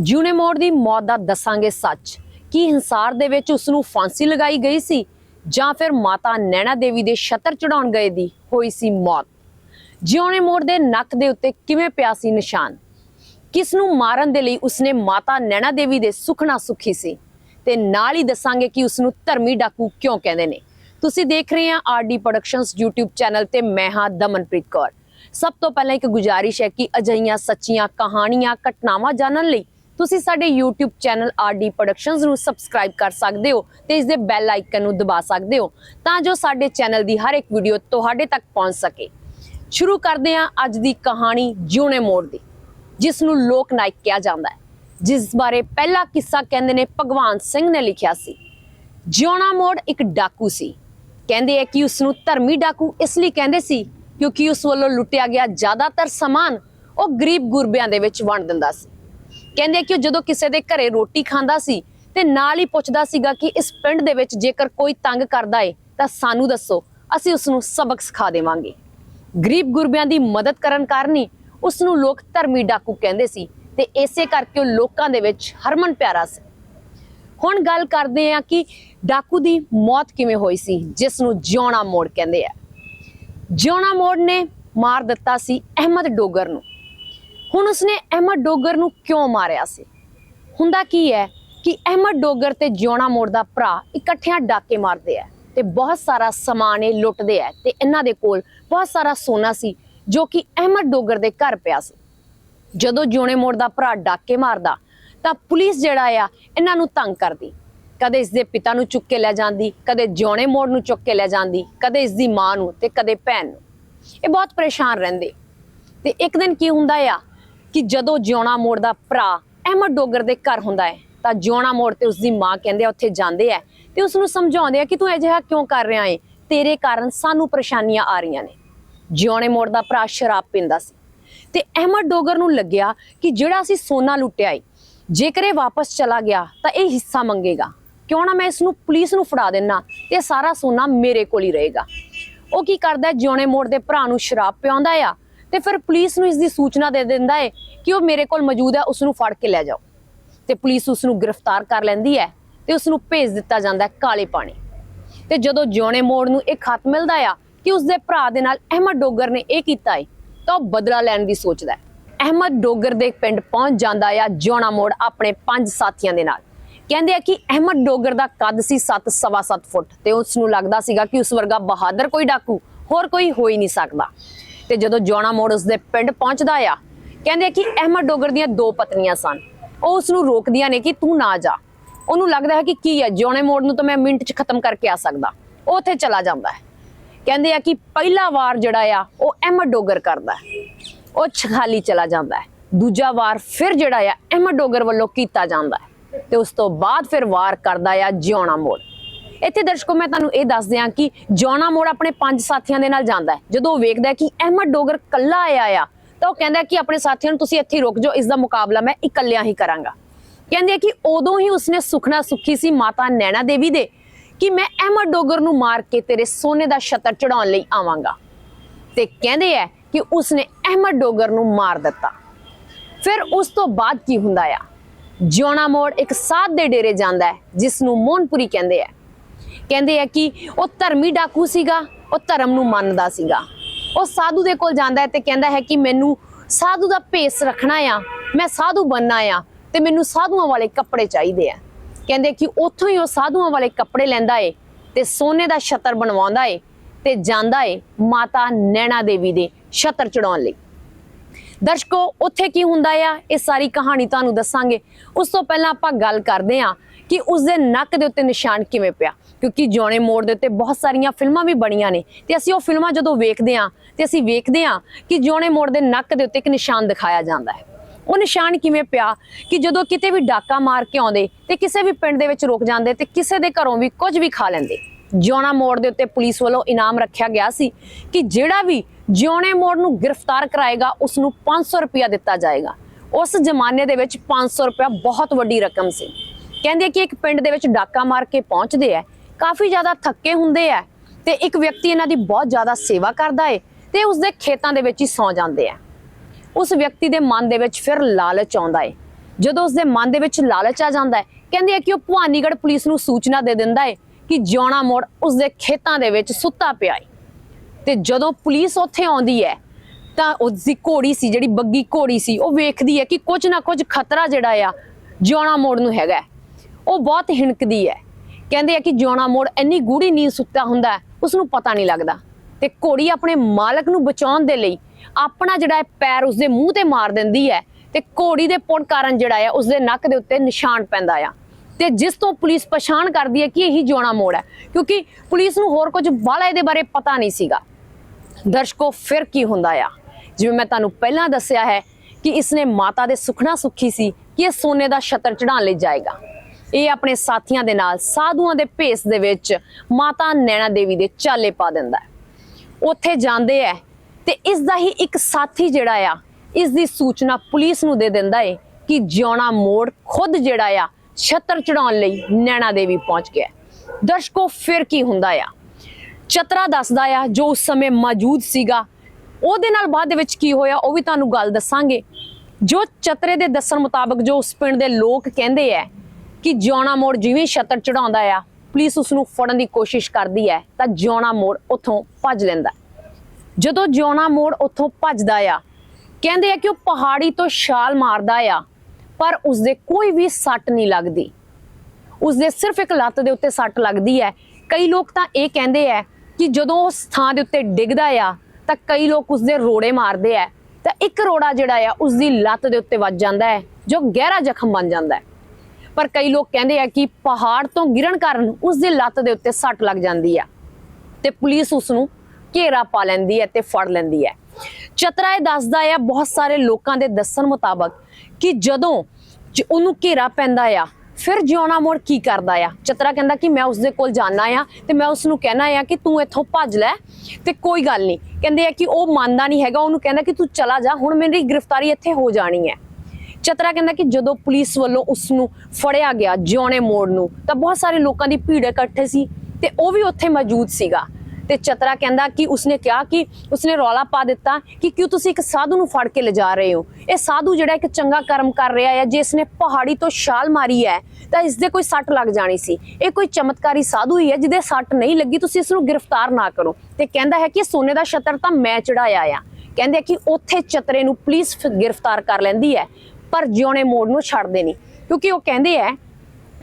ਜਿਉਣੇ ਮੋੜ ਦੀ ਮੌਤ ਦਾ ਦੱਸਾਂਗੇ ਸੱਚ। ਕੀ ਹਿੰਸਾਰ ਦੇ ਵਿੱਚ ਉਸ ਨੂੰ ਫਾਂਸੀ ਲਗਾਈ ਗਈ ਸੀ ਜਾਂ ਫਿਰ ਮਾਤਾ ਨੈਣਾ ਦੇਵੀ ਦੇ ਛਤਰ ਚੜਾਉਣ ਗਏ ਦੀ ਹੋਈ ਸੀ ਮੌਤ? ਜਿਉਣੇ ਮੋੜ ਦੇ ਨੱਕ ਦੇ ਉੱਤੇ ਕਿਵੇਂ ਪਿਆ ਸੀ ਨਿਸ਼ਾਨ? ਕਿਸ ਨੂੰ ਮਾਰਨ ਦੇ ਲਈ ਉਸਨੇ ਮਾਤਾ ਨੈਣਾ ਦੇਵੀ ਦੇ ਸੁਖਣਾ ਸੁਖੀ ਸੀ? ਤੇ ਨਾਲ ਹੀ ਦੱਸਾਂਗੇ ਕਿ ਉਸ ਨੂੰ ਧਰਮੀ ਡਾਕੂ ਕਿਉਂ ਕਹਿੰਦੇ ਨੇ। ਤੁਸੀਂ ਦੇਖ ਰਹੇ ਹਾਂ ਆਰਡੀ ਪ੍ਰੋਡਕਸ਼ਨਸ YouTube ਚੈਨਲ ਤੇ ਮੈਂ ਹਾਂ ਦਮਨਪ੍ਰੀਤ ਕੌਰ। ਸਭ ਤੋਂ ਪਹਿਲਾਂ ਇੱਕ ਗੁਜ਼ਾਰਿਸ਼ ਹੈ ਕਿ ਅਜਈਆਂ ਸੱਚੀਆਂ ਕਹਾਣੀਆਂ, ਘਟਨਾਵਾਂ ਜਾਣਨ ਲਈ ਤੁਸੀਂ ਸਾਡੇ YouTube ਚੈਨਲ ਆਰਡੀ ਪ੍ਰੋਡਕਸ਼ਨਸ ਨੂੰ ਸਬਸਕ੍ਰਾਈਬ ਕਰ ਸਕਦੇ ਹੋ ਤੇ ਇਸ ਦੇ ਬੈਲ ਆਈਕਨ ਨੂੰ ਦਬਾ ਸਕਦੇ ਹੋ ਤਾਂ ਜੋ ਸਾਡੇ ਚੈਨਲ ਦੀ ਹਰ ਇੱਕ ਵੀਡੀਓ ਤੁਹਾਡੇ ਤੱਕ ਪਹੁੰਚ ਸਕੇ। ਸ਼ੁਰੂ ਕਰਦੇ ਹਾਂ ਅੱਜ ਦੀ ਕਹਾਣੀ ਜਿਉਣੇ ਮੋੜ ਦੀ, ਜਿਸ ਨੂੰ ਲੋਕ ਨਾਇਕ ਕਿਹਾ ਜਾਂਦਾ ਹੈ, ਜਿਸ ਬਾਰੇ ਪਹਿਲਾ ਕਿੱਸਾ ਕਹਿੰਦੇ ਨੇ ਭਗਵਾਨ ਸਿੰਘ ਨੇ ਲਿਖਿਆ ਸੀ। ਜਿਉਣਾ ਮੋੜ ਇੱਕ ਡਾਕੂ ਸੀ। ਕਹਿੰਦੇ ਆ ਕਿ ਉਸ ਨੂੰ ਧਰਮੀ ਡਾਕੂ ਇਸ ਲਈ ਕਹਿੰਦੇ ਸੀ ਕਿਉਂਕਿ ਉਸ ਵੱਲੋਂ ਲੁੱਟਿਆ ਗਿਆ ਜ਼ਿਆਦਾਤਰ ਸਮਾਨ ਉਹ ਗਰੀਬ ਗੁਰਬਿਆਂ ਦੇ ਵਿੱਚ ਵੰਡ ਦਿੰਦਾ ਸੀ। ਕਹਿੰਦੇ ਕਿ ਉਹ ਜਦੋਂ ਕਿਸੇ ਦੇ ਘਰੇ ਰੋਟੀ ਖਾਂਦਾ ਸੀ ਤੇ ਨਾਲ ਹੀ ਪੁੱਛਦਾ ਸੀਗਾ ਕਿ ਇਸ ਪਿੰਡ ਦੇ ਵਿੱਚ ਜੇਕਰ ਕੋਈ ਤੰਗ ਕਰਦਾ ਏ, ਤਾਂ ਸਾਨੂੰ ਦੱਸੋ, ਅਸੀਂ ਉਸ ਨੂੰ ਸਬਕ ਸਿਖਾ ਦੇਵਾਂਗੇ। ਗਰੀਬ ਗੁਰਬਿਆਂ ਦੀ ਮਦਦ ਕਰਨ ਕਾਰਨ ਹੀ ਉਸ ਨੂੰ ਲੋਕ ਧਰਮੀ ਡਾਕੂ ਕਹਿੰਦੇ ਸੀ ਤੇ ਇਸੇ ਕਰਕੇ ਉਹ ਲੋਕਾਂ ਦੇ ਵਿੱਚ ਹਰਮਨ ਪਿਆਰਾ ਸੀ। ਹੁਣ ਗੱਲ ਕਰਦੇ ਆ ਕਿ ਡਾਕੂ ਦੀ ਮੌਤ ਕਿਵੇਂ ਹੋਈ ਸੀ ਜਿਸ ਨੂੰ ਜਿਉਣਾ ਮੋੜ ਕਹਿੰਦੇ ਆ। ਜਿਉਣਾ ਮੋੜ ਨੇ ਮਾਰ ਦਿੱਤਾ ਸੀ ਅਹਿਮਦ ਡੋਗਰ ਨੂੰ। ਹੁਣ ਉਸਨੇ ਅਹਿਮਦ ਡੋਗਰ ਨੂੰ ਕਿਉਂ ਮਾਰਿਆ ਸੀ? ਹੁੰਦਾ ਕੀ ਹੈ ਕਿ ਅਹਿਮਦ ਡੋਗਰ ਤੇ ਜਿਉਣਾ ਮੋੜ ਦਾ ਭਰਾ ਇਕੱਠਿਆਂ ਡਾਕੇ ਮਾਰਦੇ ਆ ਤੇ ਬਹੁਤ ਸਾਰਾ ਸਮਾਨ ਇਹ ਲੁੱਟਦੇ ਆ ਤੇ ਇਹਨਾਂ ਦੇ ਕੋਲ ਬਹੁਤ ਸਾਰਾ ਸੋਨਾ ਸੀ ਜੋ ਕਿ ਅਹਿਮਦ ਡੋਗਰ ਦੇ ਘਰ ਪਿਆ ਸੀ। ਜਦੋਂ ਜਿਉਣੇ ਮੋੜ ਦਾ ਭਰਾ ਡਾਕੇ ਮਾਰਦਾ ਤਾਂ ਪੁਲਿਸ ਜਿਹੜਾ ਆ ਇਹਨਾਂ ਨੂੰ ਤੰਗ ਕਰਦੀ। ਕਦੇ ਇਸ ਦੇ ਪਿਤਾ ਨੂੰ ਚੁੱਕ ਕੇ ਲੈ ਜਾਂਦੀ, ਕਦੇ ਜਿਉਣੇ ਮੋੜ ਨੂੰ ਚੁੱਕ ਕੇ ਲੈ ਜਾਂਦੀ, ਕਦੇ ਇਸ ਦੀ ਮਾਂ ਨੂੰ ਤੇ ਕਦੇ ਭੈਣ ਨੂੰ। ਇਹ ਬਹੁਤ ਪਰੇਸ਼ਾਨ ਰਹਿੰਦੇ। ਤੇ ਇੱਕ ਦਿਨ ਕੀ ਹੁੰਦਾ ਆ ਕਿ ਜਦੋਂ ਜਿਉਣਾ ਮੋੜ ਦਾ ਭਰਾ ਅਹਿਮਦ ਡੋਗਰ ਦੇ ਘਰ ਹੁੰਦਾ ਹੈ, ਤਾਂ ਜਿਉਣਾ ਮੋੜ ਤੇ ਉਸਦੀ ਮਾਂ ਕਹਿੰਦੇ ਆ, ਉੱਥੇ ਜਾਂਦੇ ਆ ਤੇ ਉਸ ਨੂੰ ਸਮਝਾਉਂਦੇ ਆ ਕਿ ਤੂੰ ਅਜਿਹਾ ਕਿਉਂ ਕਰ ਰਿਹਾ ਏ? ਤੇਰੇ ਕਾਰਨ ਸਾਨੂੰ ਪਰੇਸ਼ਾਨੀਆਂ ਆ ਰਹੀਆਂ ਨੇ। ਜਿਉਣੇ ਮੋੜ ਦਾ ਭਰਾ ਸ਼ਰਾਬ ਪੀਂਦਾ ਸੀ। ਤੇ ਅਹਿਮਦ ਡੋਗਰ ਨੂੰ ਲੱਗਿਆ ਕਿ ਜਿਹੜਾ ਅਸੀਂ ਸੋਨਾ ਲੁੱਟਿਆ ਏ, ਜੇਕਰ ਇਹ ਵਾਪਸ ਚਲਾ ਗਿਆ, ਤਾਂ ਇਹ ਹਿੱਸਾ ਮੰਗੇਗਾ। ਕਿਉਂ ਨਾ ਮੈਂ ਇਸ ਨੂੰ ਪੁਲਿਸ ਨੂੰ ਫੜਾ ਦੇਣਾ ਤੇ ਇਹ ਸਾਰਾ ਸੋਨਾ ਮੇਰੇ ਕੋਲ ਹੀ ਰਹੇਗਾ। ਉਹ ਕੀ ਕਰਦਾ ਜਿਉਣੇ ਮੋੜ ਦੇ ਭਰਾ ਨੂੰ ਸ਼ਰਾਬ ਪਿਆਉਂਦਾ ਆ ਤੇ ਫਿਰ ਪੁਲਿਸ ਨੂੰ ਇਸ ਦੀ ਸੂਚਨਾ ਦੇ ਦਿੰਦਾ ਹੈ ਕਿ ਉਹ ਮੇਰੇ ਕੋਲ ਮੌਜੂਦ ਹੈ ਉਸ ਨੂੰ ਫੜ ਕੇ ਲੈ ਜਾਓ। ਤੇ ਪੁਲਿਸ ਉਸ ਨੂੰ ਗ੍ਰਿਫਤਾਰ ਕਰ ਲੈਂਦੀ ਹੈ ਤੇ ਉਸ ਨੂੰ ਭੇਜ ਦਿੱਤਾ ਜਾਂਦਾ ਹੈ ਕਾਲੇ ਪਾਣੀ। ਤੇ ਜਦੋਂ ਜਿਉਣੇ ਮੋੜ ਨੂੰ ਇਹ ਖਤ ਮਿਲਦਾ ਆ ਕਿ ਉਸ ਦੇ ਭਰਾ ਦੇ ਨਾਲ ਅਹਿਮਦ ਡੋਗਰ ਨੇ ਇਹ ਕੀਤਾ ਹੈ ਤਾਂ ਉਹ ਬਦਲਾ ਲੈਣ ਦੀ ਸੋਚਦਾ ਹੈ। ਅਹਿਮਦ ਡੋਗਰ ਦੇ ਪਿੰਡ ਪਹੁੰਚ ਜਾਂਦਾ ਆ ਜਿਉਣਾ ਮੋੜ ਆਪਣੇ ਪੰਜ ਸਾਥੀਆਂ ਦੇ ਨਾਲ। ਕਹਿੰਦੇ ਆ ਕਿ ਅਹਿਮਦ ਡੋਗਰ ਦਾ ਕੱਦ ਸੀ 7 ਸਵਾ 7 ਫੁੱਟ ਤੇ ਉਸ ਨੂੰ ਲੱਗਦਾ ਸੀਗਾ ਕਿ ਉਸ ਵਰਗਾ ਬਹਾਦਰ ਕੋਈ ਡਾਕੂ ਹੋਰ ਕੋਈ ਹੋ ਹੀ ਨਹੀਂ ਸਕਦਾ। ਤੇ ਜਦੋਂ ਜਿਉਣਾ ਮੋੜ ਉਸ ਦੇ ਪਿੰਡ ਪਹੁੰਚਦਾ ਆ, ਕਹਿੰਦੇ ਆ ਕਿ ਅਹਿਮਦ ਡੋਗਰ ਦੀਆਂ ਦੋ ਪਤਨੀਆਂ ਸਨ। ਉਹ ਉਸ ਨੂੰ ਰੋਕਦੀਆਂ ਨੇ ਕਿ ਤੂੰ ਨਾ ਜਾ। ਉਹਨੂੰ ਲੱਗਦਾ ਹੈ ਕਿ ਕੀ ਹੈ ਜਿਉਣੇ ਮੋੜ ਨੂੰ ਤਾਂ ਮੈਂ ਮਿੰਟ 'ਚ ਖਤਮ ਕਰਕੇ ਆ ਸਕਦਾ। ਉਹ ਉੱਥੇ ਚਲਾ ਜਾਂਦਾ ਹੈ। ਕਹਿੰਦੇ ਆ ਕਿ ਪਹਿਲਾ ਵਾਰ ਜਿਹੜਾ ਆ, ਉਹ ਅਹਿਮਦ ਡੋਗਰ ਕਰਦਾ ਉਹ ਛਖਾਲੀ ਚਲਾ ਜਾਂਦਾ ਹੈ। ਦੂਜਾ ਵਾਰ ਫਿਰ ਜਿਹੜਾ ਆ, ਅਹਿਮਦ ਡੋਗਰ ਵੱਲੋਂ ਕੀਤਾ ਜਾਂਦਾ ਹੈ। ਤੇ ਉਸ ਤੋਂ ਬਾਅਦ ਫਿਰ ਵਾਰ ਕਰਦਾ ਆ ਜਿਉਣਾ ਮੋੜ। ਇੱਥੇ ਦਰਸ਼ਕੋ, ਮੈਂ ਤੁਹਾਨੂੰ ਇਹ ਦੱਸ ਦਿਆਂ ਕਿ ਜਿਉਣਾ ਮੋੜ ਆਪਣੇ ਪੰਜ ਸਾਥੀਆਂ ਦੇ ਨਾਲ ਜਾਂਦਾ ਹੈ। ਜਦੋਂ ਉਹ ਵੇਖਦਾ ਕਿ ਅਹਿਮਦ ਡੋਗਰ ਕੱਲਾ ਆਇਆ ਆ, ਤਾਂ ਉਹ ਕਹਿੰਦਾ ਕਿ ਆਪਣੇ ਸਾਥੀਆਂ ਨੂੰ ਤੁਸੀਂ ਇੱਥੇ ਹੀ ਰੁਕ ਜਾਓ, ਇਸ ਦਾ ਮੁਕਾਬਲਾ ਮੈਂ ਇਕੱਲਿਆਂ ਹੀ ਕਰਾਂਗਾ। ਕਹਿੰਦੇ ਕਿ ਉਦੋਂ ਹੀ ਉਸਨੇ ਸੁਖਣਾ ਸੁਖੀ ਸੀ ਮਾਤਾ ਨੈਣਾ ਦੇਵੀ ਦੇ ਕਿ ਮੈਂ ਅਹਿਮਦ ਡੋਗਰ ਨੂੰ ਮਾਰ ਕੇ ਤੇਰੇ ਸੋਨੇ ਦਾ ਛਤਰ ਚੜਾਉਣ ਲਈ ਆਵਾਂਗਾ। ਤੇ ਕਹਿੰਦੇ ਆ ਕਿ ਉਸਨੇ ਅਹਿਮਦ ਡੋਗਰ ਨੂੰ ਮਾਰ ਦਿੱਤਾ। ਫਿਰ ਉਸ ਤੋਂ ਬਾਅਦ ਕੀ ਹੁੰਦਾ ਆ? ਜਿਉਣਾ ਮੋੜ ਇੱਕ ਸਾਧ ਦੇ ਡੇਰੇ ਜਾਂਦਾ ਹੈ ਜਿਸ ਨੂੰ ਮੋਹਨਪੁਰੀ ਕਹਿੰਦੇ ਆ। ਕਹਿੰਦੇ ਆ ਕਿ ਉਹ ਧਰਮੀ ਡਾਕੂ ਸੀਗਾ, ਉਹ ਧਰਮ ਨੂੰ ਮੰਨਦਾ ਸੀਗਾ। ਉਹ ਸਾਧੂ ਦੇ ਕੋਲ ਜਾਂਦਾ ਹੈ ਤੇ ਕਹਿੰਦਾ ਹੈ ਕਿ ਮੈਨੂੰ ਸਾਧੂ ਦਾ ਭੇਸ ਰੱਖਣਾ ਆ, ਮੈਂ ਸਾਧੂ ਬਣਨਾ ਆ ਤੇ ਮੈਨੂੰ ਸਾਧੂਆਂ ਵਾਲੇ ਕੱਪੜੇ ਚਾਹੀਦੇ ਆ। ਕਹਿੰਦੇ ਕਿ ਉੱਥੋਂ ਹੀ ਉਹ ਸਾਧੂਆਂ ਵਾਲੇ ਕੱਪੜੇ ਲੈਂਦਾ ਏ ਤੇ ਸੋਨੇ ਦਾ ਛਤਰ ਬਣਵਾਉਂਦਾ ਏ ਤੇ ਜਾਂਦਾ ਏ ਮਾਤਾ ਨੈਣਾ ਦੇਵੀ ਦੇ ਛਤਰ ਚੜਾਉਣ ਲਈ। ਦਰਸ਼ਕੋ, ਉੱਥੇ ਕੀ ਹੁੰਦਾ ਆ? ਇਹ ਸਾਰੀ ਕਹਾਣੀ ਤੁਹਾਨੂੰ ਦੱਸਾਂਗੇ। ਉਸ ਤੋਂ ਪਹਿਲਾਂ ਆਪਾਂ ਗੱਲ ਕਰਦੇ ਆ ਕਿ ਉਸ ਦੇ ਨੱਕ ਦੇ ਉੱਤੇ ਨਿਸ਼ਾਨ ਕਿਵੇਂ ਪਿਆ? ਕਿਉਂਕਿ ਜੋਣੇ ਮੋੜ ਦੇ ਉੱਤੇ ਬਹੁਤ ਸਾਰੀਆਂ ਫਿਲਮਾਂ ਵੀ ਬਣੀਆਂ ਨੇ। ਤੇ ਅਸੀਂ ਉਹ ਫਿਲਮਾਂ ਜਦੋਂ ਵੇਖਦੇ ਆ ਤੇ ਅਸੀਂ ਵੇਖਦੇ ਆ ਕਿ ਜੋਣੇ ਮੋੜ ਦੇ ਨੱਕ ਦੇ ਉੱਤੇ ਇੱਕ ਨਿਸ਼ਾਨ ਦਿਖਾਇਆ ਜਾਂਦਾ ਹੈ। ਉਹ ਨਿਸ਼ਾਨ ਕਿਵੇਂ ਪਿਆ ਕਿ ਜਦੋਂ ਕਿਤੇ ਵੀ ਡਾਕਾ ਮਾਰ ਕੇ ਆਉਂਦੇ ਤੇ ਕਿਸੇ ਵੀ ਪਿੰਡ ਦੇ ਵਿੱਚ ਰੁਕ ਜਾਂਦੇ ਤੇ ਕਿਸੇ ਦੇ ਘਰੋਂ ਵੀ ਕੁਝ ਵੀ ਖਾ ਲੈਂਦੇ। ਜਿਉਣਾ ਮੋੜ ਦੇ ਉੱਤੇ ਪੁਲਿਸ ਵੱਲੋਂ ਇਨਾਮ ਰੱਖਿਆ ਗਿਆ ਸੀ ਕਿ ਜਿਹੜਾ ਵੀ ਜਿਉਣੇ ਮੋੜ ਨੂੰ ਗ੍ਰਿਫਤਾਰ ਕਰਾਏਗਾ ਉਸ ਨੂੰ 500 ਰੁਪਇਆ ਦਿੱਤਾ ਜਾਏਗਾ। ਉਸ ਜ਼ਮਾਨੇ ਦੇ ਵਿੱਚ 500 ਰੁਪਇਆ ਬਹੁਤ ਵੱਡੀ ਰਕਮ ਸੀ। ਕਹਿੰਦੇ ਕਿ ਇੱਕ ਪਿੰਡ ਦੇ ਵਿੱਚ ਡਾਕਾ ਮਾਰ ਕੇ ਪਹੁੰਚਦੇ ਆ, ਕਾਫੀ ਜ਼ਿਆਦਾ ਥੱਕੇ ਹੁੰਦੇ ਆ ਤੇ ਇੱਕ ਵਿਅਕਤੀ ਇਹਨਾਂ ਦੀ ਬਹੁਤ ਜ਼ਿਆਦਾ ਸੇਵਾ ਕਰਦਾ ਏ ਤੇ ਉਸਦੇ ਖੇਤਾਂ ਦੇ ਵਿੱਚ ਹੀ ਸੌ ਜਾਂਦੇ ਆ। ਉਸ ਵਿਅਕਤੀ ਦੇ ਮਨ ਦੇ ਵਿੱਚ ਫਿਰ ਲਾਲਚ ਆਉਂਦਾ ਏ। ਜਦੋਂ ਉਸਦੇ ਮਨ ਦੇ ਵਿੱਚ ਲਾਲਚ ਆ ਜਾਂਦਾ ਹੈ ਕਹਿੰਦੇ ਆ ਕਿ ਉਹ ਭਵਾਨੀਗੜ੍ਹ ਪੁਲਿਸ ਨੂੰ ਸੂਚਨਾ ਦੇ ਦਿੰਦਾ ਏ ਕਿ ਜਿਉਣਾ ਮੋੜ ਉਸਦੇ ਖੇਤਾਂ ਦੇ ਵਿੱਚ ਸੁੱਤਾ ਪਿਆ ਏ। ਤੇ ਜਦੋਂ ਪੁਲਿਸ ਉੱਥੇ ਆਉਂਦੀ ਹੈ ਤਾਂ ਉਸਦੀ ਘੋੜੀ ਸੀ, ਜਿਹੜੀ ਬੱਗੀ ਘੋੜੀ ਸੀ, ਉਹ ਵੇਖਦੀ ਹੈ ਕਿ ਕੁਝ ਨਾ ਕੁਝ ਖਤਰਾ ਜਿਹੜਾ ਆ, ਜਿਉਣਾ ਮੋੜ ਨੂੰ ਹੈਗਾ ਉਹ ਬਹੁਤ ਹਿਣਕਦੀ ਹੈ। ਕਹਿੰਦੇ ਆ ਕਿ ਜਿਉਣਾ ਮੋੜ ਇੰਨੀ ਗੂੜੀ ਨੀਂਦ ਸੁੱਤਾ ਹੁੰਦਾ ਹੈ, ਉਸ ਨੂੰ ਪਤਾ ਨਹੀਂ ਲੱਗਦਾ। ਤੇ ਘੋੜੀ ਆਪਣੇ ਮਾਲਕ ਨੂੰ ਬਚਾਉਣ ਦੇ ਲਈ ਆਪਣਾ ਜਿਹੜਾ ਪੈਰ ਉਸਦੇ ਮੂੰਹ ਤੇ ਮਾਰ ਦਿੰਦੀ ਹੈ ਤੇ ਘੋੜੀ ਦੇ ਪੁਣ ਕਾਰਨ ਜਿਹੜਾ ਆ ਉਸਦੇ ਨੱਕ ਦੇ ਉੱਤੇ ਨਿਸ਼ਾਨ ਪੈਂਦਾ ਆ। ਤੇ ਜਿਸ ਤੋਂ ਪੁਲਿਸ ਪਛਾਣ ਕਰਦੀ ਹੈ ਕਿ ਇਹੀ ਜਿਉਣਾ ਮੋੜ ਹੈ ਕਿਉਂਕਿ ਪੁਲਿਸ ਨੂੰ ਹੋਰ ਕੁਝ ਬਾਲਾ ਇਹਦੇ ਬਾਰੇ ਪਤਾ ਨਹੀਂ ਸੀਗਾ। ਦਰਸ਼ਕੋ ਫਿਰ ਕੀ ਹੁੰਦਾ ਆ? ਜਿਵੇਂ ਮੈਂ ਤੁਹਾਨੂੰ ਪਹਿਲਾਂ ਦੱਸਿਆ ਹੈ ਕਿ ਇਸਨੇ ਮਾਤਾ ਦੇ ਸੁਖਣਾ ਸੁਖੀ ਸੀ ਕਿ ਇਹ ਸੋਨੇ ਦਾ ਛਤਰ ਚੜਾਉਣ ਲਈ ਜਾਏਗਾ। ਇਹ ਆਪਣੇ ਸਾਥੀਆਂ ਦੇ ਨਾਲ, ਸਾਧੂਆਂ ਦੇ ਭੇਸ ਦੇ ਵਿੱਚ ਮਾਤਾ ਨੈਣਾ ਦੇਵੀ ਦੇ ਚਾਲੇ ਪਾ ਦਿੰਦਾ ਉੱਥੇ ਜਾਂਦੇ ਐ ਤੇ ਇਸ ਦਾ ਹੀ ਇੱਕ ਸਾਥੀ ਜਿਹੜਾ ਆ ਇਸ ਦੀ ਸੂਚਨਾ ਪੁਲਿਸ ਨੂੰ ਦੇ ਦਿੰਦਾ ਏ ਕਿ ਜਿਉਣਾ ਮੋੜ ਖੁਦ ਜਿਹੜਾ ਆ, ਛਤਰ ਚੜਾਉਣ ਲਈ ਨੈਣਾ ਦੇਵੀ ਪਹੁੰਚ ਗਿਆ ਦਰਸ਼ਕੋ, ਫਿਰ ਕੀ ਹੁੰਦਾ ਆ? ਚਤਰਾ ਦੱਸਦਾ ਆ, ਜੋ ਉਸ ਸਮੇਂ ਮੌਜੂਦ ਸੀਗਾ, ਉਹਦੇ ਨਾਲ ਬਾਅਦ ਦੇ ਵਿੱਚ ਕੀ ਹੋਇਆ, ਉਹ ਵੀ ਤੁਹਾਨੂੰ ਗੱਲ ਦੱਸਾਂਗੇ। ਜੋ ਚਤਰੇ ਦੇ ਦੱਸਣ ਮੁਤਾਬਕ ਜੋ ਉਸ ਪਿੰਡ ਦੇ ਲੋਕ ਕਹਿੰਦੇ ਐ ਕਿ ਜਿਉਣਾ ਮੋੜ ਜਿਵੇਂ ਛਤਰ ਚੜਾਉਂਦਾ ਆ, ਪੁਲਿਸ ਉਸ ਨੂੰ ਫੜਨ ਦੀ ਕੋਸ਼ਿਸ਼ ਕਰਦੀ ਹੈ, ਤਾਂ ਜਿਉਣਾ ਮੋੜ ਉੱਥੋਂ ਭੱਜ ਲੈਂਦਾ। ਜਦੋਂ ਜਿਉਣਾ ਮੋੜ ਉੱਥੋਂ ਭੱਜਦਾ ਆ, ਕਹਿੰਦੇ ਆ ਕਿ ਉਹ ਪਹਾੜੀ ਤੋਂ ਛਾਲ ਮਾਰਦਾ ਆ, ਪਰ ਉਸਦੇ ਕੋਈ ਵੀ ਸੱਟ ਨਹੀਂ ਲੱਗਦੀ। ਉਸਦੇ ਸਿਰਫ ਇੱਕ ਲੱਤ ਦੇ ਉੱਤੇ ਸੱਟ ਲੱਗਦੀ ਹੈ। ਕਈ ਲੋਕ ਤਾਂ ਇਹ ਕਹਿੰਦੇ ਆ ਕਿ ਜਦੋਂ ਉਹ ਥਾਂ ਦੇ ਉੱਤੇ ਡਿੱਗਦਾ ਆ, ਤਾਂ ਕਈ ਲੋਕ ਉਸਦੇ ਰੋੜੇ ਮਾਰਦੇ ਆ। ਤਾਂ ਇੱਕ ਰੋੜਾ ਜਿਹੜਾ ਆ, ਉਸਦੀ ਲੱਤ ਦੇ ਉੱਤੇ ਵੱਜ ਜਾਂਦਾ ਹੈ, ਜੋ ਗਹਿਰਾ ਜ਼ਖਮ ਬਣ ਜਾਂਦਾ ਹੈ। ਪਰ ਕਈ ਲੋਕ ਕਹਿੰਦੇ ਆ ਕਿ ਪਹਾੜ ਤੋਂ ਗਿਰਨ ਕਾਰਨ ਉਸਦੀ ਲੱਤ ਦੇ ਉੱਤੇ ਸੱਟ ਲੱਗ ਜਾਂਦੀ ਆ ਤੇ ਪੁਲਿਸ ਉਸ ਨੂੰ ਘੇਰਾ ਪਾ ਲੈਂਦੀ ਹੈ ਤੇ ਫੜ ਲੈਂਦੀ ਹੈ। ਚਤਰਾ ਇਹ ਦੱਸਦਾ ਆ, ਬਹੁਤ ਸਾਰੇ ਲੋਕਾਂ ਦੇ ਦੱਸਣ ਮੁਤਾਬਕ ਕਿ ਜਦੋਂ ਉਹਨੂੰ ਘੇਰਾ ਪੈਂਦਾ ਆ, ਫਿਰ ਜਿਉਣਾ ਮੋੜ ਕੀ ਕਰਦਾ ਆ? ਚਤਰਾ ਕਹਿੰਦਾ ਕਿ ਮੈਂ ਉਸਦੇ ਕੋਲ ਜਾਣਾ ਆ ਤੇ ਮੈਂ ਉਸ ਨੂੰ ਕਹਿਣਾ ਆ ਕਿ ਤੂੰ ਇੱਥੋਂ ਭੱਜ ਲੈ ਤੇ ਕੋਈ ਗੱਲ ਨਹੀਂ। ਕਹਿੰਦੇ ਆ ਕਿ ਉਹ ਮੰਨਦਾ ਨਹੀਂ ਹੈਗਾ, ਉਹਨੂੰ ਕਹਿੰਦਾ ਕਿ ਤੂੰ ਚਲਾ ਜਾ, ਹੁਣ ਮੇਰੀ ਗ੍ਰਿਫਤਾਰੀ ਇੱਥੇ ਹੋ ਜਾਣੀ ਹੈ। ਚਤਰਾ ਕਹਿੰਦਾ ਕਿ ਜਦੋਂ ਪੁਲਿਸ ਵੱਲੋਂ ਉਸ ਨੂੰ ਫੜਿਆ ਗਿਆ ਜਿਉਣੇ ਮੋੜ ਨੂੰ, ਤਾਂ ਬਹੁਤ ਸਾਰੇ ਲੋਕਾਂ ਦੀ ਭੀੜ ਇਕੱਠੇ ਸੀ ਤੇ ਉਹ ਵੀ ਉੱਥੇ ਮੌਜੂਦ ਸੀਗਾ। ਤੇ ਚਤਰਾ ਕਹਿੰਦਾ ਕਿ ਉਸਨੇ ਕਿਹਾ ਕਿ ਉਸਨੇ ਰੌਲਾ ਪਾ ਦਿੱਤਾ ਕਿ ਕਿਉਂ ਤੁਸੀਂ ਇੱਕ ਸਾਧੂ ਨੂੰ ਫੜ ਕੇ ਲਿਜਾ ਰਹੇ ਹੋ? ਇਹ ਸਾਧੂ ਜਿਹੜਾ ਇੱਕ ਚੰਗਾ ਕਰਮ ਕਰ ਰਿਹਾ ਹੈ ਜਿਸ ਨੇ ਪਹਾੜੀ ਤੋਂ ਛਾਲ ਮਾਰੀ ਹੈ, ਤਾਂ ਇਸ ਦੇ ਕੋਈ ਸੱਟ ਲੱਗ ਜਾਣੀ ਸੀ। ਇਹ ਕੋਈ ਚਮਤਕਾਰੀ ਸਾਧੂ ਹੀ ਹੈ ਜਿਹਦੇ ਸੱਟ ਨਹੀਂ ਲੱਗੀ, ਤੁਸੀਂ ਇਸ ਨੂੰ ਗ੍ਰਿਫਤਾਰ ਨਾ ਕਰੋ। ਤੇ ਕਹਿੰਦਾ ਹੈ ਕਿ ਸੋਨੇ ਦਾ ਛਤਰ ਤਾਂ ਮੈਂ ਚੜਾਇਆ ਆ। ਕਹਿੰਦੇ ਕਿ ਉੱਥੇ ਚਤਰੇ ਨੂੰ ਪੁਲਿਸ ਗ੍ਰਿਫਤਾਰ ਕਰ ਲੈਂਦੀ ਹੈ। ਪਰ ਜਿਉਣੇ ਮੋੜ ਨੂੰ ਛੱਡਦੇ ਨਹੀਂ। ਕਿਉਂਕਿ ਉਹ ਕਹਿੰਦੇ ਆ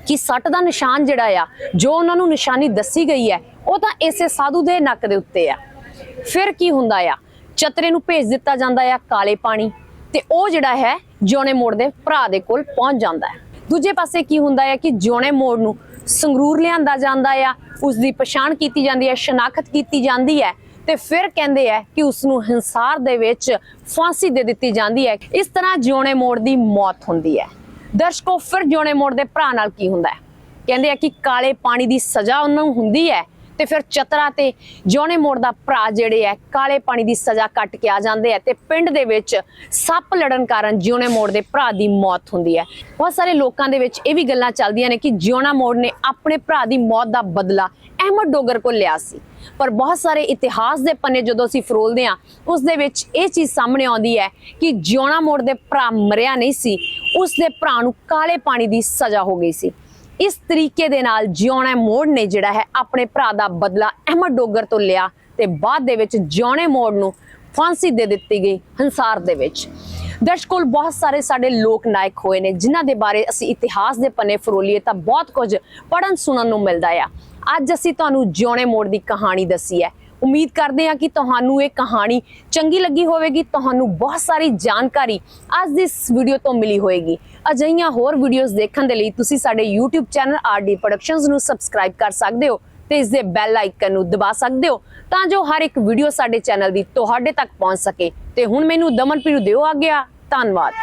ਕਿ ਸੱਟ ਦਾ ਨਿਸ਼ਾਨ ਜਿਹੜਾ ਆ, ਜੋ ਉਹਨਾਂ ਨੂੰ ਨਿਸ਼ਾਨੀ ਦੱਸੀ ਗਈ ਹੈ, ਉਹ ਤਾਂ ਇਸੇ ਸਾਧੂ ਦੇ ਨੱਕ ਦੇ ਉੱਤੇ ਆ। ਫਿਰ ਕੀ ਹੁੰਦਾ ਆ? ਚਤਰੇ ਨੂੰ ਭੇਜ ਦਿੱਤਾ ਜਾਂਦਾ ਆ ਕਾਲੇ ਪਾਣੀ ਤੇ ਉਹ ਜਿਹੜਾ ਹੈ ਜਿਉਣੇ ਮੋੜ ਦੇ ਭਰਾ ਦੇ ਕੋਲ ਪਹੁੰਚ ਜਾਂਦਾ ਹੈ। ਦੂਜੇ ਪਾਸੇ ਕੀ ਹੁੰਦਾ ਹੈ ਕਿ ਜਿਉਣੇ ਮੋੜ ਨੂੰ ਸੰਗਰੂਰ ਲਿਆਂਦਾ ਜਾਂਦਾ ਆ ਉਸ ਦੀ ਪਛਾਣ ਕੀਤੀ ਜਾਂਦੀ ਹੈ, ਸ਼ਨਾਖਤ ਕੀਤੀ ਜਾਂਦੀ ਹੈ ਤੇ ਫਿਰ ਕਹਿੰਦੇ ਆ ਕਿ ਉਸ ਨੂੰ ਹਿੰਸਾਰ ਦੇ ਵਿੱਚ ਫਾਂਸੀ ਦੇ ਦਿੱਤੀ ਜਾਂਦੀ ਹੈ। ਇਸ ਤਰ੍ਹਾਂ ਜਿਉਣੇ ਮੋੜ ਦੀ ਮੌਤ ਹੁੰਦੀ ਹੈ। ਦਰਸ਼ਕੋ, ਫਿਰ ਜਿਉਣੇ ਮੋੜ ਦੇ ਭਰਾ ਨਾਲ ਕੀ ਹੁੰਦਾ ਹੈ? ਕਹਿੰਦੇ ਆ ਕਿ ਕਾਲੇ ਪਾਣੀ ਦੀ ਸਜ਼ਾ ਉਹਨਾਂ ਨੂੰ ਹੁੰਦੀ ਹੈ। ਤੇ ਫਿਰ ਚਤਰਾ ਤੇ ਜਿਉਣੇ ਮੋੜ ਦਾ ਭਰਾ ਜਿਹੜੇ ਹੈ ਕਾਲੇ ਪਾਣੀ ਦੀ ਸਜ਼ਾ ਕੱਟ ਕੇ ਆ ਜਾਂਦੇ ਆ ਤੇ ਪਿੰਡ ਦੇ ਵਿੱਚ ਸੱਪ ਲੜਨ ਕਾਰਨ ਜਿਉਣੇ ਮੋੜ ਦੇ ਭਰਾ ਦੀ ਮੌਤ ਹੁੰਦੀ ਹੈ ਬਹੁਤ ਸਾਰੇ ਲੋਕਾਂ ਦੇ ਵਿੱਚ ਇਹ ਵੀ ਗੱਲਾਂ ਚੱਲਦੀਆਂ ਨੇ ਕਿ ਜਿਉਣਾ ਮੋੜ ਨੇ ਆਪਣੇ ਭਰਾ ਦੀ ਮੌਤ ਦਾ ਬਦਲਾ ਅਹਿਮਦ ਡੋਗਰ ਕੋਲ ਲਿਆ ਸੀ। ਪਰ ਬਹੁਤ ਸਾਰੇ ਇਤਿਹਾਸ ਦੇ ਪੰਨੇ ਜਦੋਂ ਅਸੀਂ ਫਰੋਲਦੇ ਹਾਂ ਉਸ ਦੇ ਵਿੱਚ ਇਹ ਚੀਜ਼ ਸਾਹਮਣੇ ਆਉਂਦੀ ਹੈ ਕਿ ਜਿਉਣਾ ਮੋੜ ਦੇ ਭਰਾ ਮਰਿਆ ਨਹੀਂ ਸੀ, ਉਸ ਦੇ ਭਰਾ ਨੂੰ ਕਾਲੇ ਪਾਣੀ ਦੀ ਸਜ਼ਾ ਹੋ ਗਈ ਸੀ। ਇਸ ਤਰੀਕੇ ਦੇ ਨਾਲ ਜਿਉਣਾ ਮੋੜ ਨੇ ਜਿਹੜਾ ਹੈ ਆਪਣੇ ਭਰਾ ਦਾ ਬਦਲਾ ਅਹਿਮਦ ਡੋਗਰ ਤੋਂ ਲਿਆ ਤੇ ਬਾਅਦ ਦੇ ਵਿੱਚ ਜਿਉਣੇ ਮੋੜ ਨੂੰ ਫਾਂਸੀ ਦੇ ਦਿੱਤੀ ਗਈ ਹੰਸਾਰ ਦੇ ਵਿੱਚ। ਦਰਸ਼ਕੋਲ ਬਹੁਤ ਸਾਰੇ ਸਾਡੇ ਲੋਕ ਨਾਇਕ ਹੋਏ ਨੇ, ਜਿਨ੍ਹਾਂ ਦੇ ਬਾਰੇ ਅਸੀਂ ਇਤਿਹਾਸ ਦੇ ਪੰਨੇ ਫਰੋਲੀਏ ਤਾਂ ਬਹੁਤ ਕੁਝ ਪੜਨ ਸੁਣਨ ਨੂੰ ਮਿਲਦਾ ਆ। ਅੱਜ ਅਸੀਂ ਤੁਹਾਨੂੰ ਜਿਉਣੇ ਮੋੜ ਦੀ ਕਹਾਣੀ ਦੱਸੀ ਹੈ। ਉਮੀਦ ਕਰਦੇ ਹਾਂ ਕਿ ਤੁਹਾਨੂੰ ਇਹ ਕਹਾਣੀ ਚੰਗੀ ਲੱਗੀ ਹੋਵੇਗੀ, ਤੁਹਾਨੂੰ ਬਹੁਤ ਸਾਰੀ ਜਾਣਕਾਰੀ ਅੱਜ ਦੀ ਇਸ ਵੀਡੀਓ ਤੋਂ ਮਿਲੀ ਹੋਵੇਗੀ। ਅਜਿਹੀਆਂ ਹੋਰ ਵੀਡੀਓਜ਼ ਦੇਖਣ ਦੇ ਲਈ ਤੁਸੀਂ ਸਾਡੇ YouTube ਚੈਨਲ RD Productions ਨੂੰ ਸਬਸਕ੍ਰਾਈਬ ਕਰ ਸਕਦੇ ਹੋ ਤੇ ਇਸ ਦੇ ਬੈਲ ਆਈਕਨ ਨੂੰ ਦਬਾ ਸਕਦੇ ਹੋ ਤਾਂ ਜੋ ਹਰ ਇੱਕ ਵੀਡੀਓ ਸਾਡੇ ਚੈਨਲ ਦੀ ਤੁਹਾਡੇ ਤੱਕ ਪਹੁੰਚ ਸਕੇ। ਤੇ ਹੁਣ ਮੈਨੂੰ ਦਮਨਪ੍ਰੀਤ ਦਿਓ ਆ। ਗਿਆ ਧੰਨਵਾਦ।